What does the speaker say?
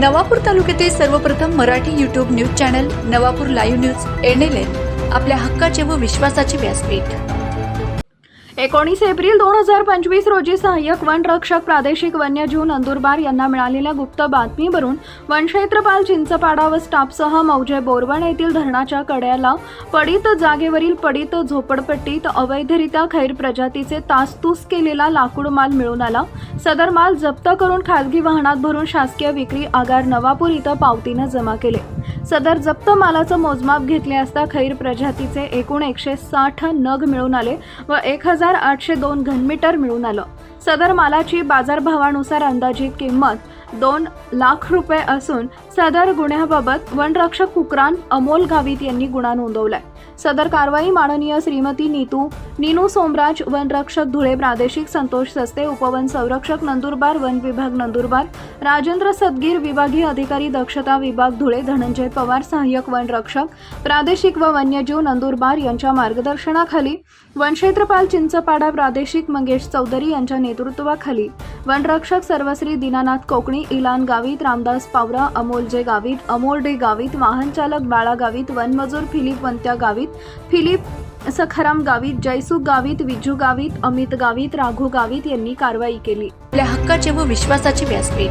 नवापूर तालुक्यातील सर्वप्रथम Marathi YouTube news channel Navapur live news N आपल्या हक्काचे व विश्वासाचे व्यासपीठ. एकोणीस एप्रिल दोन हजार पंचवीस रोजी सहाय्यक वनरक्षक प्रादेशिक वन्यजीव नंदुरबार यांना मिळालेल्या गुप्त बातमीवरून वनक्षेत्रपाल चिंचपाडा व स्टाफसह मौजे बोरवण येथील धरणाच्या कड्याला पडीत जागेवरील पडीत झोपडपट्टीत अवैधरित्या खैर प्रजातीचे तासतूस केलेला लाकूड माल मिळून आला. सदर माल जप्त करून खाजगी वाहनात भरून शासकीय विक्री आगार नवापूर इथं पावतीनं जमा केले. सदर जप्त मालाचं मोजमाप घेतले असता खैर प्रजातीचे एकूण एकशे साठ नग मिळून आले व एक हजार आठशे दोन घनमीटर मिळून आलं. सदर मालाची बाजारभावानुसार अंदाजित किंमत दोन लाख रुपये असून सदर गुन्ह्याबाबत वनरक्षक कुकरान अमोल गावित यांनी गुन्हा नोंदवलाय. सदर कारवाई माननीय श्रीमती नीतू नीनू सोमराज वनरक्षक धुळे प्रादेशिक संतोष सस्ते उपवन संरक्षक नंदुरबार वन विभाग नंदुरबार राजेंद्र सदगीर विभागीय अधिकारी दक्षता विभाग धुळे धनंजय पवार सहाय्यक वनरक्षक प्रादेशिक व वन्यजीव नंदुरबार यांच्या मार्गदर्शनाखाली वनक्षेत्रपाल चिंचपाडा प्रादेशिक मंगेश चौधरी यांच्या नेतृत्वाखाली वनरक्षक सर्वश्री दीनानाथ कोकणी इलान गावित रामदास पावरा अमोलजे गावित अमोलडे गावित वाहनचालक बाळा गावित वनमजूर फिलिप वंत्या गावित फिलिप सखाराम गावित जयसुख गावित विजू गावित अमित गावित राघू गावित यांनी कारवाई केली. आपल्या हक्काचे व विश्वासाचे व्यासपीठ.